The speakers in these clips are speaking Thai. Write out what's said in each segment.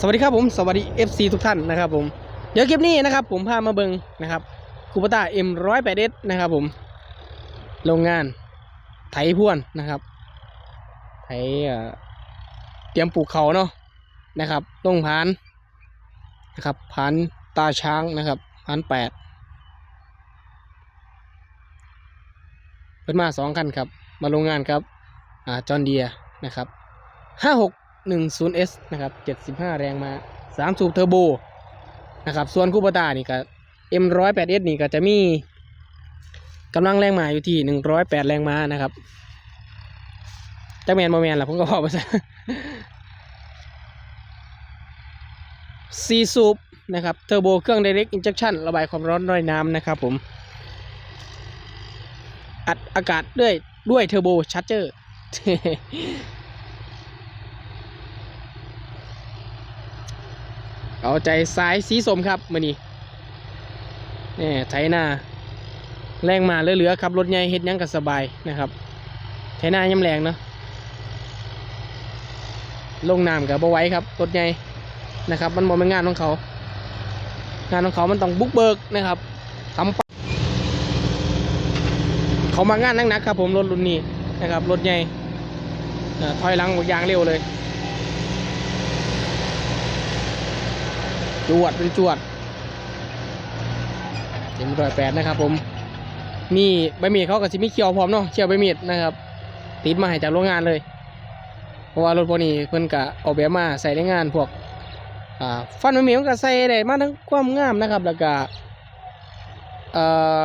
สวัสดีครับผมสวัสดี FC ทุกท่านนะครับผมเดี๋ยวคลิปนี้นะครับ ผมพามาเบิงนะครับคูปต้า M108S นะครับผมโรงงานไถพ่วนนะครับไถเอ่อเตรียมปลูกเขาเนาะนะครับลงผานนะครับผานตาช้างนะครับผานแปดเป็นมาสองคันครับ มาโรงงานครับอ่าจอนเดียนะครับห้าหก 10S นะครับ 75 แรงมา3สูบเทอร์โบนะครับ ส่วนคูปตานี่ก็ M108S นี่ก็จะมีกำลังแรงมาอยู่ที่ 108 แรงม้านะครับจักแมนบอแมนล่ะผมก็บอกไปซะ4สูบนะครับ เทอร์โบเครื่อง Direct Injection ระบายความร้อนด้วยน้ำนะครับผม อัดอากาศด้วยด้วยเทอร์โบชาร์เจอร์ เอาใจสายสีสมครับมือนี้นี่ไถนาแรงมาเหลือๆครับรถใหญ่เฮ็ดยังกับสบายนะครับไถนาย่ำแรงเนาะลงน้ำกับบ่ไว้ครับรถใหญ่นะครับ มันบ่เป็นงานของเขา งานของเขามันต้องบุกเบิกนะครับทำปะเขามางานหนักๆครับผมรถรุ่นนี้นะครับรถใหญ่ถอยหลังอย่างเร็วเลย จวดเป็นจวดเต็มร้อยแปดนะครับ ผม มีใบมีดเขากับซิมีเคียวพร้อมเนาะเคียวใบมีดนะครับ ติดมาให้จากโรงงานเลย เพราะว่ารถพวกนี้เพิ่นกะออกแบบมาใส่ในงานพวกอ่าฟันใบมีดมันก็ใส่ได้มาทั้งความงามนะครับ แล้วก็เอ่อ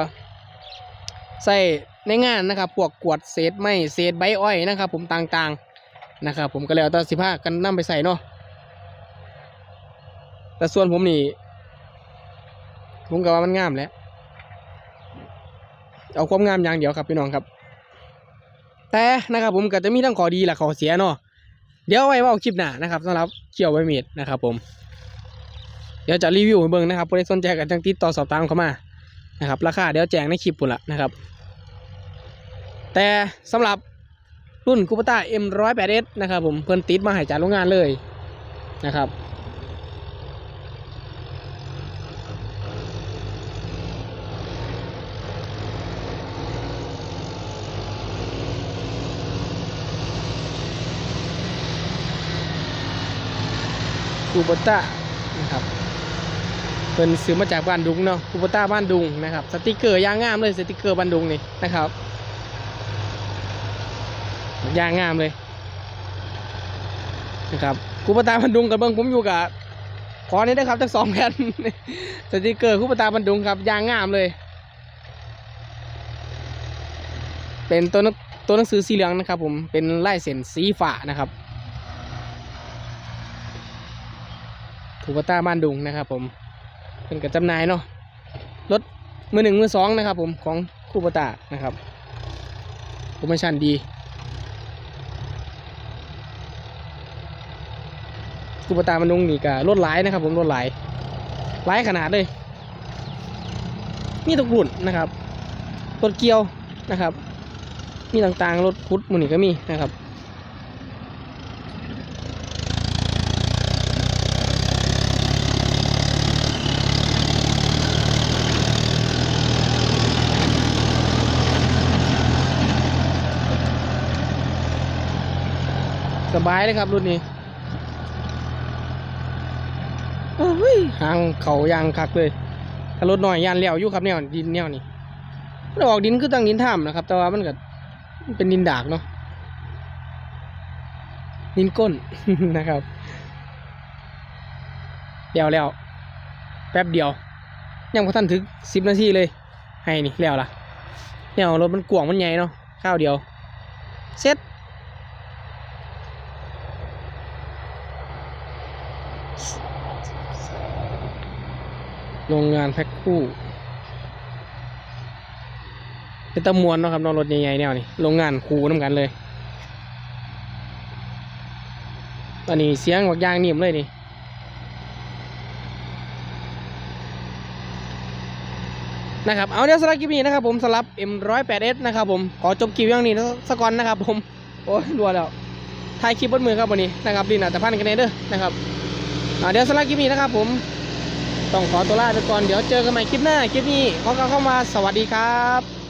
ใส่ในงานนะครับ พวกกวดเศษไม้เศษใบอ้อยนะครับ ผมต่างๆนะครับ ผมก็แล้วแต่สิบห้ากันนำไปใส่เนาะ แต่ส่วนผมนี่ ผมก็ว่ามันงามแหล้วเอาความงามอย่างเดียวครับพี่น้องครับ แต่นะครับผมก็จะมีทั้งข้อดีและข้อเสียเนาะเดี๋ยวไว้เว่าคลิปหน้านะครับสำหรับเกี่ยวใบมีดนะครับ ผม เดี๋ยวจะรีวิวให้เบิ่งนะครับผู้ใดสนใจกันจังติดต่อสอบถามเข้ามานะครับ ราคาเดี๋ยวแจ้งในคลิปปุ่นละนะครับ แต่สำหรับรุ่นคูปต้า M108S นะครับผมเพิ่นติดมาให้จากโรงงานเลยนะครับ คูโบต้านะครับเป็นซื้อมาจากบ้านดุงเนาะคูโบต้าบ้านดุงนะครับสติกเกอร์ยางงามเลยสติกเกอร์บ้านดุงนี่นะครับยางงามเลยนะครับคูโบต้าบ้านดุงกับเบิ้งผมอยู่กับขอนี้นะครับทั้งสองแผ่นสติกเกอร์คูโบต้าบ้านดุงครับยางงามเลย เป็นตัวนังตัวหนังสือสีเหลืองนะครับ ผมเป็นลายเส้นสีฟ้านะครับ คูปต้าบ้านดุงนะครับ ผมเป็นกับจำหน่ายเนาะรถมือหนึ่งมือสองนะครับ ผมของคูปต้านะครับโปรโมชั่นดีคูปต้าบ้านดุงนี่ก็รถหลายนะครับ ผมรถหลายหลายขนาดเลยมีทุกรุ่นนะครับรถเกียวนะครับ มีต่างๆรถพุทธมือนี่ก็มีนะครับ บายเลยครับรุ่นนี้โอ้ยหางเขายางคักเลยถ้ารถหน่อยยานเลี้ยวอยู่ครับแนวดินแนวนี้มันออกดินคือตั้งดินถ้ำนะครับ แต่ว่ามันก็เป็นดินดากเนาะดินก้นนะครับเลี้ยวแล้วแป๊บเดียว ยังพอท่านถึงสิบนาทีเลยให้นี่แล้วล่ะแนวรถมันกวางมันใหญ่เนาะข้าวเดียวเสร็จ โรงงานแพ็คคู่ เป็นตะมวนเนาะครับนอรถใหญ่ๆแนวนี่โรงงานคูน้ำกันเลย ตอนนี้เสียงบักยางนิ่มเลยนี่นะครับ เอาเดี๋ยวสำหรับคลิปนี้นะครับผมสำหรับ M108S นะครับผม ขอจบคลิปอย่างนี้สักก่อนนะครับผม โอ้ยรัวแล้วถ่ายคลิปบนมือครับวันนี้นะครับดินอาจจะพันกันเด้อนะครับ เดี๋ยวสำหรับคลิปนี้นะครับผมต้องขอตัวลาไปก่อนเดี๋ยวเจอกันใหม่คลิปหน้าคลิปนี้ขอกล่าวเข้ามาสวัสดีครับ